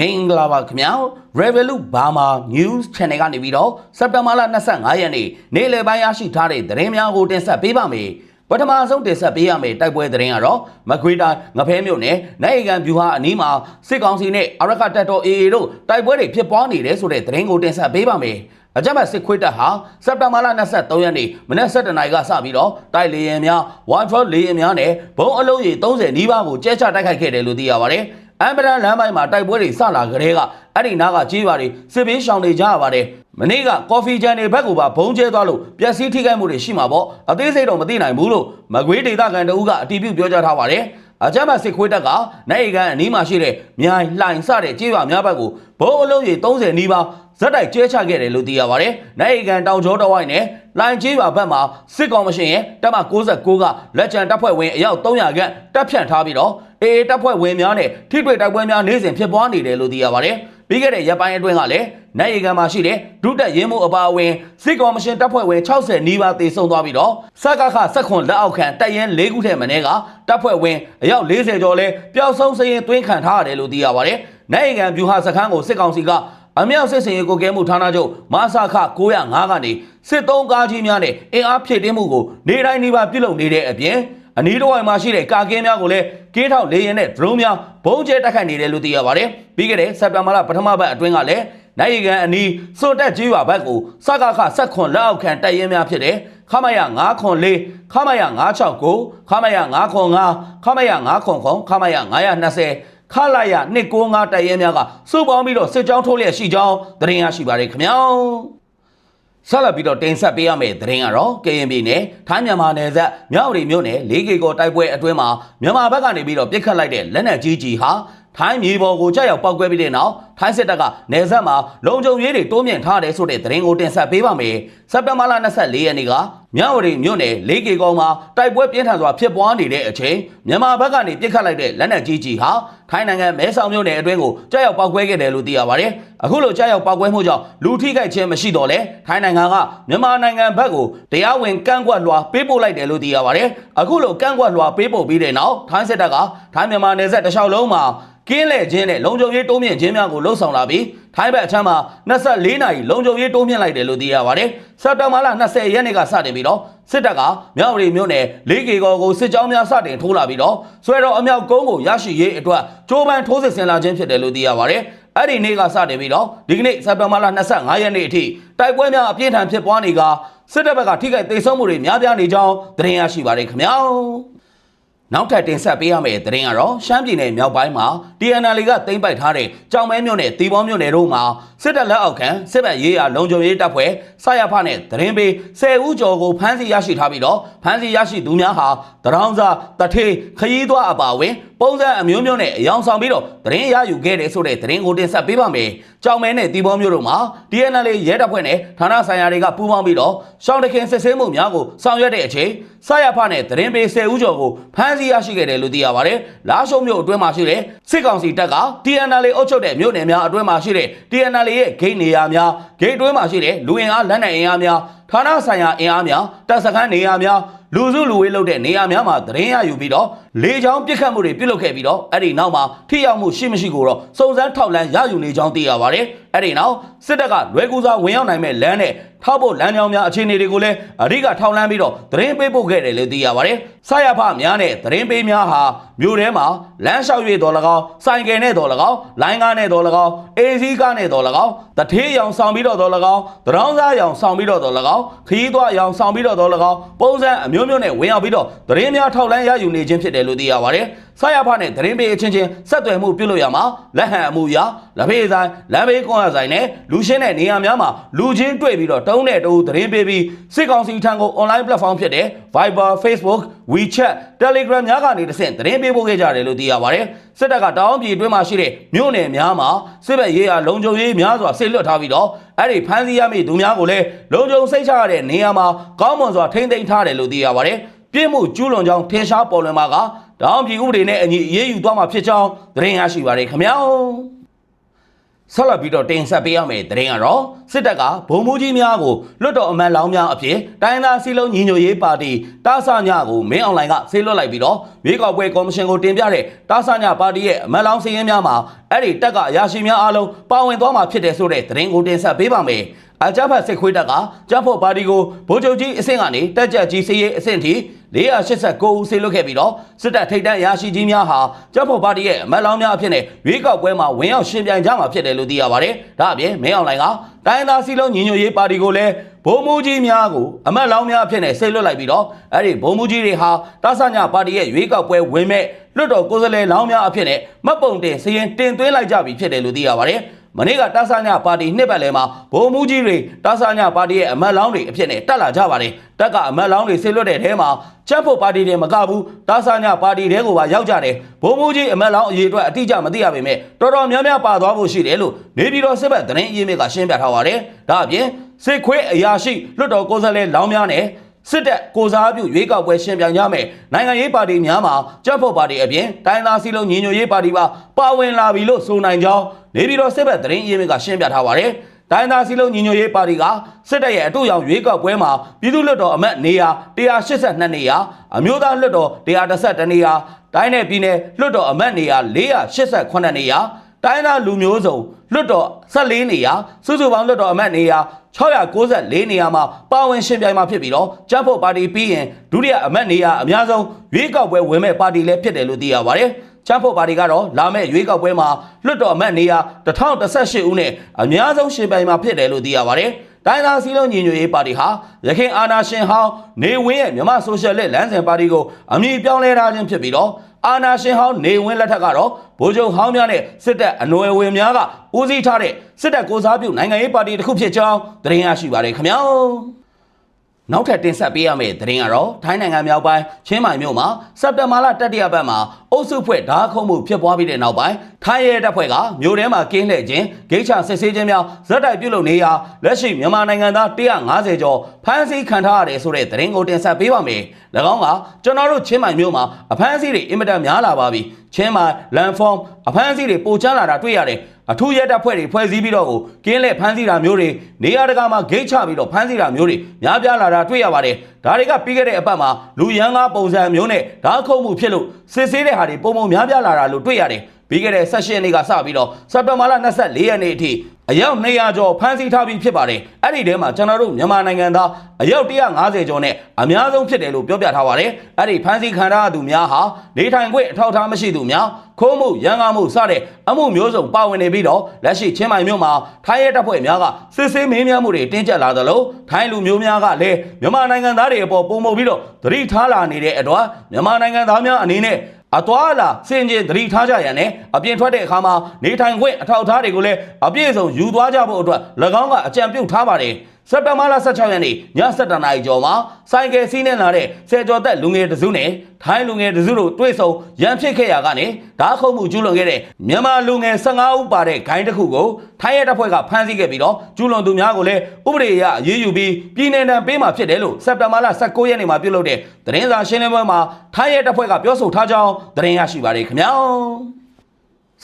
မင်္ဂလာပါခင်ဗျာ Revolut Burma News Channel ကနေပြီးတော့စက်တဘာလ25ရက်နေ့နေ့လယ်ပိုင်းရရှိထားတဲ့သတင်းများကိုတင်ဆက်ပေးပါမယ်ပထမဆုံးတင်ဆက်ပေးရမယ့်တိုက်ပွဲသတင်းကတော့မကွေတာငဖဲမြို့နယ်နိုင်ကန်ဗျူဟာအနီးမှာစစ်ကောင်စီနဲ့အရကတပ်တော် AA တို့တိုက်ပွဲတွေဖြစ်ပွားနေတယ်ဆိုတဲ့သတင်းကိုတင်ဆက်ပေးပါမယ်အကြမ်းဖက်စစ်ခွေးတပ်ဟာစက်တဘာလ23ရက်နေ့မနက်7:00နာရီကစပြီးတော့တိုက်လေယာဉ်များ One-Four လေယာဉ်များနဲ့ဘုံအလုံးကြီး30နီးပါးကိုကျဲချတိုက်ခိုက်ခဲ့တယ်လို့သိရပါတယ်။ အမ်ဘရန်လမ်းပိုင်းမှာတိုက်ပွဲတွေစလာကြတဲ့ကအဲ့ဒီနားကကြီးပါတွေစစ်ပေးရှောင်နေကြရပါတယ်။မနေ့ကကော်ဖီဂျန်တွေဘက်ကပါဘုံကျဲသွားလို့ပျက်စီးထိခိုက်မှုတွေရှိမှာပေါ့။အသေးစိတ်တော့မသိနိုင်ဘူးလို့မကွေးဒေသခံတအုပ်ကအတည်ပြုပြောကြားထားပါတယ်။အကြမ်းဖက်စစ်ခွေးတပ်ကနိုင်ကန်အနီးမှာရှိတဲ့မြိုင်လှိုင်စတဲ့ကြေးပါများဘက်ကိုဘုံအလုံးကြီး30နီးပါး ဇက်တိုက်ကျဲချခဲ့တယ်လို့သိရပါတယ်။နိုင်ကန်တောင်ကျောတော်ဝိုင်းနဲ့လိုင်ကြေးပါဘက်မှာစစ်ကောင်မရှင်ရဲ့တပ်မ69ကလက်ချံတပ်ဖွဲ့ဝင်အယောက်300ခန့်တပ်ဖြန့်ထားပြီးတော့အေအေတပ်ဖွဲ့ဝင်များနဲ့ထိတွေ့တိုက်ပွဲများနေ့စဉ်ဖြစ်ပွားနေတယ်လို့သိရပါတယ်။ပြီးခဲ့တဲ့ရက်ပိုင်းအတွင်းကလည်းနိုင်ရီကန်မှာရှိတဲ့ဒုတက်ရင်းမှုအပါအဝင်စစ်ကောင်မရှင်တပ်ဖွဲ့ဝင်60နီးပါးသေဆုံးသွားပြီးတော့စကခစက်ခွန်လက်အောက်ခံတပ်ရင်း၄ခုထဲမင်းကတပ်ဖွဲ့ဝင်အယောက်40ကျော်လဲပျောက်ဆုံးစရင်သွင်းခံထားရတယ်လို့သိရပါတယ်။နိုင်ရီကန်ဗျူဟာစခန်းကိုစစ်ကောင်စီက အမြောက်စစ်စင်ရေးကိုကဲမှုဌာနချုပ်မဆခ905ကနေစစ်သုံးကားကြီးများနဲ့အင်အားဖြည့်တင်းမှုကိုနေတိုင်းနေပါပြုလုပ်နေတဲ့အပြင်အနီးတစ်ဝိုက်မှာရှိတဲ့ကာကင်းများကိုလည်းကင်းထောက်လေရင်နဲ့ဒရုန်းများဘုံကျဲတက်ခတ်နေတယ်လို့သိရပါတယ်။ပြီးခဲ့တဲ့စက်တင်ဘာလပထမပတ်အတွင်းကလည်းနိုင်ရီကန်အနီးစွတ်တက်ကြီးရွာဘက်ကိုစကခဆက်ခွန်လက်အောက်ခံတပ်ရင်းများဖြစ်တဲ့ခမရ904ခမရ969ခမရ905ခမရ909ခမရ920 ခလာရ295တိုက်ရဲများကစုပေါင်းပြီးတော့စစ်ကြောင်းထိုးလျက်ရှိကြောင်းသတင်းရရှိပါတယ်ခင်ဗျာဆက်လက်ပြီးတော့တင်ဆက်ပေးရမယ့်သတင်းကတော့ကရင်ပြည်နယ်ထိုင်းမြန်မာနယ်စပ်မြောက်ရီမြို့နယ်၄ကီကိုတိုက်ပွဲအတွင်းမှာမြန်မာဘက်ကနေပြီးတော့ပြစ်ခတ်လိုက်တဲ့လက်နက်ကြီးကြီးဟာထိုင်းမြေပေါ်ကိုကြောက်ရောက်ပောက်ကွဲပြီးတဲ့နောက် ထိုင်းစစ်တပ်ကနယ်စပ်မှာလုံခြုံရေးတွေတိုးမြင့်ထားတယ်ဆိုတဲ့သတင်းကိုတင်ဆက်ပေးပါမယ်။စက်တင်ဘာလ24ရက်နေ့ကမြဝတီမြို့နယ်၄ကီကောင်မှာတိုက်ပွဲပြင်းထန်စွာဖြစ်ပွားနေတဲ့အချိန်မြန်မာဘက်ကနေပြစ်ခတ်လိုက်တဲ့လက်နက်ကြီးကြီးဟာထိုင်းနိုင်ငံမဲဆောက်မြို့နယ်အတွင်းကိုကြောက်ရောက်ပောက်ကွဲခဲ့တယ်လို့သိရပါတယ်။အခုလိုကြောက်ရောက်ပောက်ကွဲမှုကြောင့်လူထိခိုက်ခြင်းမရှိတော့လဲထိုင်းနိုင်ငံကမြန်မာနိုင်ငံဘက်ကိုတရားဝင်ကန့်ကွက်လွှာပေးပို့လိုက်တယ်လို့သိရပါတယ်။အခုလိုကန့်ကွက်လွှာပေးပို့ပြီးတဲ့နောက်ထိုင်းစစ်တပ်ကထိုင်းမြန်မာနယ်စပ်တစ်လျှောက်လုံးမှာကင်းလဲခြင်းနဲ့လုံခြုံရေးတိုးမြင့်ခြင်းများကိုလှုံ့ဆော်လာပြီးထိုင်းဘက်အချမ်းမှာ24နာရီလုံခြုံရေးတိုးမြင့်လိုက်တယ်လို့သိရပါတယ်။စက်တင်ဘာလ20ရက်နေ့ကစတင်ပြီးတော့စစ်တပ်ကမြောက်ရီမြို့နယ်လေးကေကောကိုစစ်ကြောင်းများစတင်ထိုးလာပြီးတော့ဆွဲတော်အမြောက်ကုန်းကိုရရှိရေးအတွက်ကြိုးပမ်းထိုးစစ်ဆင်လာခြင်းဖြစ်တယ်လို့သိရပါတယ်။အဲ့ဒီနေ့ကစတင်ပြီးတော့ဒီကနေ့စက်တင်ဘာလ25ရက်နေ့အထိတိုက်ပွဲများအပြင်းထန်ဖြစ်ပွားနေကစစ်တပ်ဘက်ကထိခိုက်ဒေဆုံးမှုတွေများပြားနေကြောင်းသတင်းရရှိပါတယ်ခင်ဗျာ။ နောက်ထပ်တင်ဆက်ပေးရမယ့်သတင်းကတော့ရှမ်းပြည်နယ်မြောက်ပိုင်းမှာ TNL ကသိမ်းပိုက်ထားတဲ့ကြောင်မဲမြို့နယ်တီဘောမြို့နယ်တို့မှာစစ်တပ်လက်အောက်ခံစစ်ဘက်ရေးရာလုံခြုံရေးတပ်ဖွဲ့ဆရဖနဲ့သတင်းပေး10ဦးကျော်ကိုဖမ်းဆီးရရှိထားပြီးတော့ဖမ်းဆီးရရှိသူများဟာတရောင်းစားတထေးခရီးသွားအပါအဝင် ပုံစံအမျိုးမျိုးနဲ့အယောင်ဆောင်ပြီးတော့သတင်းရယူခဲ့တယ်ဆိုတဲ့သတင်းကိုတင်ဆက်ပေးပါမယ်။ကြောင်မဲနဲ့တီဘောမြို့တို့မှာ TNL ရဲတပ်ဖွဲ့နဲ့ဌာနဆိုင်ရာတွေကပူးပေါင်းပြီးတော့ရှောင်းတခင်စစ်ဆေးမှုများကိုဆောင်ရွက်တဲ့အချိန်ဆရဖနဲ့သတင်းပေး10ဦးကျော်ကိုဖမ်းဆီးရရှိခဲ့တယ်လို့သိရပါတယ်။လာရှုံမြို့အတွင်းမှာရှိတဲ့စစ်ကောင်စီတပ်က TNL အုပ်ချုပ်တဲ့မြို့နယ်များအတွင်းမှာရှိတဲ့ TNL ရဲ့ဂိတ်နေရာများဂိတ်အတွင်းမှာရှိတဲ့လူအင်အားလက်နက်အင်အားများဌာနဆိုင်ရာအင်အားများတပ်စခန်းနေရာများလူစုလူဝေးလုပ်တဲ့နေရာများမှာသတင်းရယူပြီးတော့လေချောင်းပြစ်ခတ်မှုတွေပြုလုပ်ခဲ့ပြီးတော့အဲ့ဒီနောက်မှာထိရောက်မှုရှိမရှိကိုတော့စုံစမ်းထောက်လှမ်းရယူနေကြောင်းသိရပါတယ်။အဲ့ဒီနောက်စစ်တပ်ကလွယ်ကူစွာဝင်ရောက်နိုင်မဲ့လမ်းနဲ့ထောက်ဖို့လမ်းကြောင်းများအခြေအနေတွေကိုလည်းအဓိကထောက်လှမ်းပြီးတော့သတင်းပေးပို့ခဲ့တယ်လို့သိရပါတယ်။ဆရဖများနဲ့သတင်းပေးများဟာမြို့ထဲမှာလမ်းလျှောက်၍တော်၎င်းစိုင်ကယ်နဲ့တော်၎င်းလိုင်းကားနဲ့တော်၎င်းအေစီကားနဲ့တော်၎င်းတထေးရောင်ဆောင်ပြီးတော့တော်၎င်းတရောင်းစားရောင်ဆောင်ပြီးတော့တော်၎င်းခရီးသွားရောင်ဆောင်ပြီးတော့တော်၎င်းပုံစံအမျိုးမျိုးနဲ့ဝင်ရောက်ပြီးတော့သတင်းများထောက်လှမ်းရယူနေခြင်းဖြစ်တယ်လို့သိရပါတယ်။ဆရဖနဲ့သတင်းပေးအချင်းချင်းဆက်သွယ်မှုပြုလုပ်ရမှာလက်ဟန်အမှုရာလက်ဖေးဆိုင်လမ်းဘေးကွန်ရဆိုင်နဲ့လူရှင်းတဲ့နေရာများမှာလူချင်းတွေ့ပြီးတော့တုံးတဲ့တူသတင်းပေးပြီးစစ်ကောင်စီထံကို online platform ဖြစ်တဲ့ Viber, Facebook, WeChat, Telegram များကနေတစ်ဆင့်သတင်းပေးပို့ခဲ့ကြတယ်လို့သိရပါတယ်။စစ်တပ်ကတောင်းပြည်အတွင်းမှာရှိတဲ့မြို့နယ်များမှာစစ်ဘက်ရေးရာလုံခြုံရေးများစွာဆေးလွတ်ထားပြီးတော့အဲ့ဒီဖမ်းဆီးရမိသူများကိုလည်းလုံခြုံစိတ်ချရတဲ့နေရာမှာကောင်းမွန်စွာထိန်းသိမ်းထားတယ်လို့သိရပါတယ်။ ပြည့်မှုကျူးလွန်ကြောင်းထင်ရှားပေါ်လွင်မှာကတောင်းပြည်ဥပဒေနဲ့အညီအရေးယူသွားမှာဖြစ်ကြောင်းသတင်းရရှိပါတယ်ခင်ဗျာ။ဆက်လက်ပြီးတော့တင်ဆက်ပေးရမယ့်သတင်းကတော့စစ်တပ်ကဗိုလ်မှူးကြီးများကိုလွတ်တော်အမတ်လောင်းများအဖြစ်တိုင်းသားစီလုံးညီညွတ်ရေးပါတီတာဆညကိုမင်းအွန်လိုင်းကဆေးလွတ်လိုက်ပြီးတော့မြေကောက်ပွဲကော်မရှင်ကိုတင်ပြတဲ့တာဆညပါတီရဲ့အမတ်လောင်းစည်းရင်းများမှာအဲ့ဒီတက်ကအရာရှိများအားလုံးပါဝင်သွားမှာဖြစ်တယ်ဆိုတဲ့သတင်းကိုတင်ဆက်ပေးပါမယ်။ အကြမ်းဖက်စစ်ခွေးတပ်ကကြက်ဖို့ပါတီကိုဗိုလ်ချုပ်ကြီးအဆင့်ကနေတက်ကြက်ကြီးစီးရေးအဆင့်ထိ489ဦးဆေးလွတ်ခဲ့ပြီးတော့စစ်တပ်ထိပ်တန်းရရှိကြီးများဟာကြက်ဖို့ပါတီရဲ့အမတ်လောင်းများအဖြစ်နဲ့ရွေးကောက်ပွဲမှာဝင်ရောက်ရှင်ပြိုင်ကြမှာဖြစ်တယ်လို့သိရပါတယ်။ဒါအပြင်မင်းအောင်လှိုင်ကတိုင်းသားစီလုံးညီညွတ်ရေးပါတီကိုလည်းဗိုလ်မှူးကြီးများကိုအမတ်လောင်းများအဖြစ်နဲ့ဆေးလွတ်လိုက်ပြီးတော့အဲ့ဒီဗိုလ်မှူးကြီးတွေဟာတာဆညာပါတီရဲ့ရွေးကောက်ပွဲဝင်မဲ့လွတ်တော်ကိုယ်စားလှယ်လောင်းများအဖြစ်နဲ့မှတ်ပုံတင်စရင်တင်သွင်းလိုက်ကြပြီဖြစ်တယ်လို့သိရပါတယ်။ မနေ့ကတာဆာညာပါတီနှစ်ပတ်လည်မှာဗိုလ်မှူးကြီးတွေတာဆာညာပါတီရဲ့အမတ်လောင်းတွေအဖြစ်နဲ့တက်လာကြပါတယ်တက်ကအမတ်လောင်းတွေဆေးလွတ်တဲ့ထဲမှာချက်ဖို့ပါတီတွေမကဘူးတာဆာညာပါတီတွေကိုပါရောက်ကြတယ်ဗိုလ်မှူးကြီးအမတ်လောင်းအရေးအတွက်အတိအကျမသိရပေမဲ့တော်တော်များများပါသွားဖို့ရှိတယ်လို့နေပြည်တော်စစ်ဘက်သတင်းအရင်းမြစ်ကရှင်းပြထားပါတယ်ဒါအပြင်စစ်ခွေးအရာရှိလွတ်တော်ကိုယ်စားလှယ်လောင်းများနဲ့ စစ်တပ်ကိုစားပြုရွေးကောက်ပွဲရှင်ပြိုင်ကြမယ်နိုင်ငံရေးပါတီများမှာကြက်ဖို့ပါတီအပြင်တိုင်းသားစီလုံးညီညွတ်ရေးပါတီပါပါဝင်လာပြီလို့ဆိုနိုင်ကြောင်းနေပြည်တော်စစ်ဘက်သတင်းအရင်းမြစ်ကရှင်းပြထားပါတယ်တိုင်းသားစီလုံးညီညွတ်ရေးပါတီကစစ်တပ်ရဲ့အတူရောင်ရွေးကောက်ပွဲမှာပြည်သူ့လွှတ်တော်အမတ်နေရာ182နေရာအမျိုးသားလွှတ်တော်131နေရာတိုင်းနယ်ပြည်နယ်လွှတ်တော်အမတ်နေရာ488နေရာ တိုင်းသားလူမျိုးစုံလွှတ်တော်14နေရာစုစုပေါင်းလွှတ်တော်အမတ်နေရာ694နေရာမှာပါဝင်ရှင်ပြိုင်မှာဖြစ်ပြီးတော့ကြက်ဖို့ပါတီပြီးရင်ဒုတိယအမတ်နေရာအများဆုံးရွေးကောက်ပွဲဝင်မဲ့ပါတီလည်းဖြစ်တယ်လို့သိရပါတယ်။ချမ်းဖို့ပါတီကတော့လာမယ့်ရွေးကောက်ပွဲမှာလွှတ်တော်အမတ်နေရာ1018ဦးနဲ့အများဆုံးရှင်ပြိုင်မှာဖြစ်တယ်လို့သိရပါတယ်။တိုင်းသားစည်းလုံးညီညွတ်ရေးပါတီဟာရခိုင်အာဏာရှင်ဟောင်းနေဝင်းရဲ့မြန်မာဆိုရှယ်လစ်လမ်းစဉ်ပါတီကိုအမည်ပြောင်းလဲထားခြင်းဖြစ်ပြီးတော့ အာနာရှင်ဟောင်းနေဝင်းလက်ထက်ကတော့ဗိုလ်ချုပ်ဟောင်းများနဲ့စစ်တပ်အနွယ်ဝင်များကဦးစီးထားတဲ့စစ်တပ်ကိုစားပြုနိုင်ငံရေးပါတီတစ်ခုဖြစ်ကြောင်းသတင်းရရှိပါတယ်ခင်ဗျာ နောက်ထပ်တင်ဆက်ပေးရမယ့်သတင်းကတော့ထိုင်းနိုင်ငံမြောက်ပိုင်းချင်းမိုင်မြို့မှာစက်တင်ဘာလတတိယပတ်မှာအုပ်စုဖွဲ့ဓာတ်ခုံမှုဖြစ်ပွားပြီးတဲ့နောက်ပိုင်းထိုင်းရဲတပ်ဖွဲ့ကမြို့ထဲမှာကင်းလှည့်ခြင်းဂိတ်ချစစ်ဆေးခြင်းများဇက်တိုက်ပြုလုပ်နေရာလက်ရှိမြန်မာနိုင်ငံသား150ကျော်ဖမ်းဆီးခံထားရတယ်ဆိုတဲ့သတင်းကိုတင်ဆက်ပေးပါမယ်။၎င်းကကျွန်တော်တို့ချင်းမိုင်မြို့မှာအဖမ်းအဆီးတွေအင်မတန်များလာပါပြီ။ချင်းမိုင်လန်ဖောင်းအဖမ်းအဆီးတွေပိုချမ်းလာတာတွေ့ရတယ်။ အထူးရဲတပ်ဖွဲ့တွေဖွဲ့စည်းပြီးတော့ကိုကင်းလဲဖမ်းဆီးတာမျိုးတွေနေရာတကာမှာဂိတ်ချပြီးတော့ဖမ်းဆီးတာမျိုးတွေများပြားလာတာတွေ့ရပါတယ်။ဒါတွေကပြီးခဲ့တဲ့အပတ်မှာလူရန်ကားပုံစံမျိုးနဲ့ဓာတ်ခုံမှုဖြစ်လို့စစ်ဆေးတဲ့ဟာတွေပုံပုံများပြားလာတာလို့တွေ့ရတယ်။ ပြီးခဲ့တဲ့16ရက်နေ့ကစပြီးတော့စက်တင်ဘာလ24ရက်နေ့အထိအယောက်200ကျော်ဖမ်းဆီးထားပြီးဖြစ်ပါတယ်။အဲ့ဒီထဲမှာကျွန်တော်တို့မြန်မာနိုင်ငံသားအယောက်150ကျော်နဲ့အများဆုံးဖြစ်တယ်လို့ပြောပြထားပါတယ်။အဲ့ဒီဖမ်းဆီးခံရသူများဟာနေထိုင်ခွင့်အထောက်အထားမရှိသူများခိုးမှုရန်ကားမှုစတဲ့အမှုမျိုးစုံပါဝင်နေပြီးတော့လက်ရှိချင်းမိုင်မြို့မှာထိုင်းရဲတပ်ဖွဲ့များကစစ်ဆေးမင်းများမှုတွေတင်းကျပ်လာသလိုထိုင်းလူမျိုးများကလည်းမြန်မာနိုင်ငံသားတွေအပေါ်ပုံမှုပြီးတော့သတိထားလာနေတဲ့အတွက်မြန်မာနိုင်ငံသားများအနေနဲ့ အသွာလာစင်ကျင်သတိထားကြရန်နဲ့အပြင်ထွက်တဲ့အခါမှာနေထိုင်ခွင့်အထောက်အထားတွေကိုလည်းအပြည့်အစုံယူသွားကြဖို့အတွက်၎င်းကအကြံပြုထားပါတယ် စက်တဘာလ16ရက်နေ့ည7:00နာရီကျော်မှာစိုင်းကယ်စီးနှင်လာတဲ့ဆယ်ကျော်သက်လူငယ်တစုနဲ့ထိုင်းလူငယ်တစုတို့တွေ့ဆုံရန်ဖြစ်ခဲ့ရာကနေဓာတ်ခုံမှုကျူးလွန်ခဲ့တဲ့မြန်မာလူငယ်15ဦးပါတဲ့ဂိုင်းတစ်ခုကိုထိုင်းရဲတပ်ဖွဲ့ကဖမ်းဆီးခဲ့ပြီးတော့ကျူးလွန်သူများကိုလည်းဥပဒေအရအရေးယူပြီးပြည်내တံပေးမှာဖြစ်တယ်လို့စက်တဘာလ19ရက်နေ့မှာပြုလုပ်တဲ့သတင်းစာရှင်းလင်းပွဲမှာထိုင်းရဲတပ်ဖွဲ့ကပြောဆိုထားကြောင်းသတင်းရရှိပါတယ်ခင်ဗျာ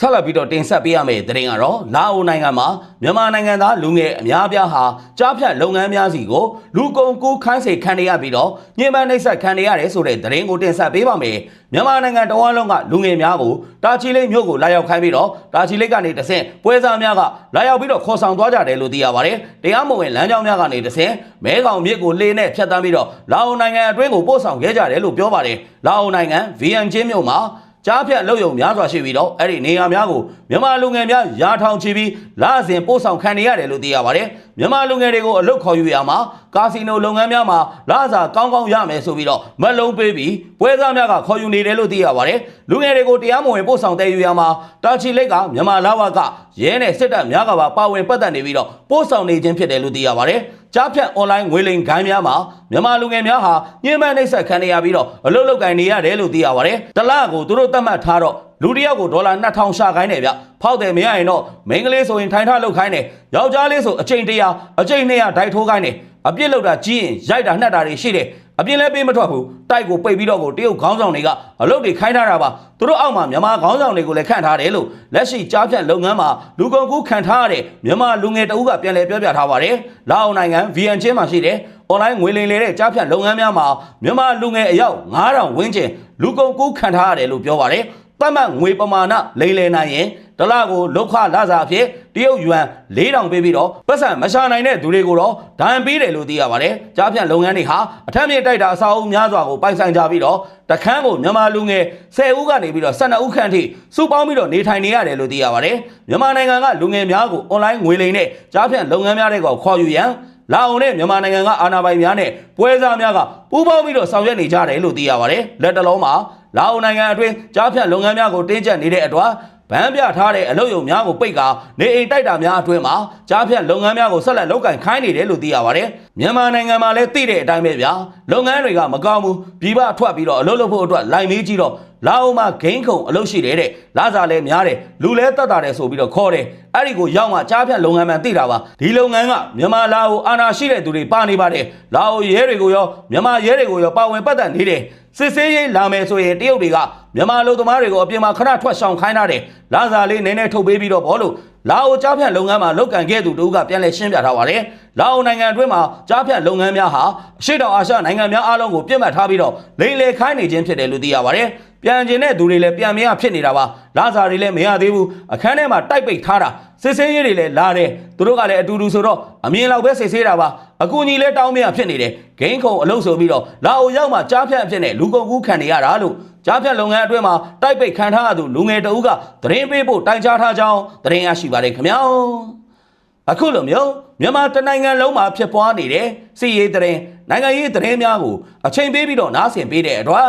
ဆက်လက်ပြီးတော့တင်ဆက်ပေးရမယ့်သတင်းကတော့လာအိုနိုင်ငံမှာမြန်မာနိုင်ငံသားလူငယ်အများပြားဟာကြားဖြတ်လုပ်ငန်းများစီကိုလူကုန်ကူးခိုင်းစေခံရပြီးတော့ညှဉ်းပန်းနှိပ်စက်ခံရတယ်ဆိုတဲ့သတင်းကိုတင်ဆက်ပေးပါမယ်မြန်မာနိုင်ငံတဝန်းလုံးကလူငယ်များကိုတာချီလိတ်မြို့ကိုလာရောက်ခိုင်းပြီးတော့တာချီလိတ်ကနေတဆင့်ပွဲစားများကလာရောက်ပြီးတော့ခေါ်ဆောင်သွားကြတယ်လို့သိရပါတယ်တရားမဝင်လမ်းကြောင်းများကနေတဆင့်မဲကောင်မြစ်ကိုလေနဲ့ဖြတ်တန်းပြီးတော့လာအိုနိုင်ငံအတွင်းကိုပို့ဆောင်ခဲ့ကြတယ်လို့ပြောပါတယ်လာအိုနိုင်ငံ VN ချင်းမြို့မှာ ကြားဖြတ်လုံယုံများစွာရှိပြီးတော့အဲ့ဒီနေရာများကိုမြန်မာလူငယ်များရာထောင်ချီပြီးလာစဉ်ပို့ဆောင်ခံနေရတယ်လို့သိရပါတယ် မြန်မာလူငယ်တွေကိုအလုတ်ခေါ်ယူရမှာကာစီနိုလုပ်ငန်းများမှာလာစာကောင်းကောင်းရမယ်ဆိုပြီးတော့မက်လုံးပေးပြီးပွဲစားများကခေါ်ယူနေတယ်လို့သိရပါတယ်လူငယ်တွေကိုတရားမဝင်ပို့ဆောင်တဲ့ယူရမှာတာချီလိတ်ကမြန်မာလာဝကရဲနဲ့စစ်တပ်များကပါပါဝင်ပတ်သက်နေပြီးတော့ပို့ဆောင်နေခြင်းဖြစ်တယ်လို့သိရပါတယ်ကြားဖြတ် online ငွေလိမ်ဂိုင်းများမှာမြန်မာလူငယ်များဟာညှဉ်းပန်းနှိပ်စက်ခံနေရပြီးတော့အလုတ်လုတ်ကင်နေရတယ်လို့သိရပါတယ်။တလကိုသူတို့သတ်မှတ်ထားတော့ လူတစ်ယောက်ကိုဒေါ်လာ2000ရှာခိုင်းတယ်ဗျဖောက်တယ်မရရင်တော့မိန်းကလေးဆိုရင်ထိုင်ထားလောက်ခိုင်းတယ်ယောက်ျားလေးဆိုအချိန်100အချိန်200ဒိုက်ထိုးခိုင်းတယ်အပြစ်လောက်တာကြီးရင်ရိုက်တာနှက်တာတွေရှိတယ်အပြင်းလဲပေးမထွက်ဘူးတိုက်ကိုပိတ်ပြီးတော့ကိုတရုတ်ခေါင်းဆောင်တွေကအလုပ်တွေခိုင်းထားတာပါသူတို့အောက်မှာမြန်မာခေါင်းဆောင်တွေကိုလည်းခန့်ထားတယ်လို့လက်ရှိကြားဖြတ်လုပ်ငန်းမှာလူကုန်ကူးခံထားရတဲ့မြန်မာလူငယ်တအုပ်ကပြန်လည်ပြောပြထားပါတယ်လာအောင်နိုင်ငံ VN ချင်းမှာရှိတယ်။ online ငွေလိမ်လေတဲ့ကြားဖြတ်လုပ်ငန်းများမှာမြန်မာလူငယ်အယောက်9000ဝန်းကျင်လူကုန်ကူးခံထားရတယ်လို့ပြောပါတယ်။ ပတ်မှတ်ငွေပမာဏလိမ်လည်နိုင်ရင်ဒလကိုလောက်ခလာစာအဖြစ်တရုတ်ယွမ်4000ပေးပြီးတော့ပတ်စံမရှာနိုင်တဲ့သူတွေကိုတော့ဒဏ်ပေးတယ်လို့သိရပါတယ်။ကြားဖြတ်လုပ်ငန်းတွေဟာအထက်မြင့်တိုက်တာအစာအုပ်များစွာကိုပိုင်ဆိုင်ကြပြီးတော့တခန်းကိုမြန်မာလူငယ်10ဦးကနေပြီးတော့12ဦးခန့်ထိစုပေါင်းပြီးတော့နေထိုင်နေရတယ်လို့သိရပါတယ်။မြန်မာနိုင်ငံကလူငယ်များကို online ငွေလိမ်တဲ့ကြားဖြတ်လုပ်ငန်းများတွေကိုခေါ်ယူရန်လာအောင်နဲ့မြန်မာနိုင်ငံကအာဏာပိုင်များနဲ့ပွဲစားများကပူးပေါင်းပြီးတော့ဆောင်ရွက်နေကြတယ်လို့သိရပါတယ်။လက်တလုံးမှာ လာအောင်နိုင်ငံအတွင်းကြားဖြတ်လုပ်ငန်းများကိုတင်းကျပ်နေတဲ့အတွက်ဗန်းပြထားတဲ့အလုပ်ရုံများကိုပိတ်ကာနေအိမ်တိုက်တာများအတွင်းမှာကြားဖြတ်လုပ်ငန်းများကိုဆက်လက်လုပ်ကင်ခိုင်းနေတယ်လို့သိရပါတယ်။မြန်မာနိုင်ငံမှာလည်းသိတဲ့အတိုင်းပဲဗျာ။လုပ်ငန်းတွေကမကောင်းဘူး။ပြည်ပထွက်ပြီးတော့အလုပ်လုပ်ဖို့အတွက်လိုင်မေးကြည့်တော့ လာအောင်မှာဂိမ်းခုံအလုပ်ရှိတယ်တဲ့။လာစားလည်းများတယ်။လူလည်းတတ်တာတယ်ဆိုပြီးတော့ခေါ်တယ်။အဲ့ဒီကိုရောက်မှကြားဖြတ်လုပ်ငန်းမှန်သိတာပါ။ဒီလုပ်ငန်းကမြန်မာလာအိုအာဏာရှိတဲ့သူတွေပါနေပါတယ်။လာအိုရဲတွေကိုရောမြန်မာရဲတွေကိုရောပါဝင်ပတ်သက်နေတယ်။စစ်ဆေးရေးလာမယ်ဆိုရင်တရုတ်တွေကမြန်မာလူသမားတွေကိုအပြင်မှာခဏထွက်ဆောင်ခိုင်းထားတယ်။လာစားလေးနည်းနည်းထုတ်ပေးပြီးတော့ဘောလို့လာအိုကြားဖြတ်လုပ်ငန်းမှာလုပ်ကင်ခဲ့သူတို့ကပြန်လည်ရှင်းပြထားပါတယ်။လာအိုနိုင်ငံအတွင်းမှာကြားဖြတ်လုပ်ငန်းများဟာအရှေ့တောင်အာရှနိုင်ငံများအားလုံးကိုပြစ်မှတ်ထားပြီးတော့လိမ်လည်ခိုင်းနေခြင်းဖြစ်တယ်လို့သိရပါတယ်။ ပြန်ကျင်တဲ့သူတွေလည်းပြန်မရဖြစ်နေတာပါ။လာစားတွေလည်းမရသေးဘူး။အခန်းထဲမှာတိုက်ပိတ်ထားတာစစ်ဆေးရေးတွေလည်းလာတယ်။သူတို့ကလည်းအတူတူဆိုတော့အမြင်လောက်ပဲစစ်ဆေးတာပါ။အကူကြီးလည်းတောင်းမရဖြစ်နေတယ်။ဂိမ်းခုံအလုပ်ဆိုပြီးတော့လာအိုရောက်မှကြားဖြတ်အဖြစ်နဲ့လူကုန်ကူးခံနေရတာလို့ကြားဖြတ်လုပ်ငန်းအတွင်းမှာတိုက်ပိတ်ခံထားရသူလူငယ်တအုပ်ကသတင်းပေးဖို့တိုင်ကြားထားကြောင်းသတင်းရရှိပါတယ်ခင်ဗျာအခုလိုမျိုးမြန်မာတနိုင်ငံလုံးမှာဖြစ်ပွားနေတဲ့စီရေးသတင်းနိုင်ငံရေးသတင်းများကိုအချိန်ပေးပြီးတော့နားဆင်ပေးတဲ့အတွက်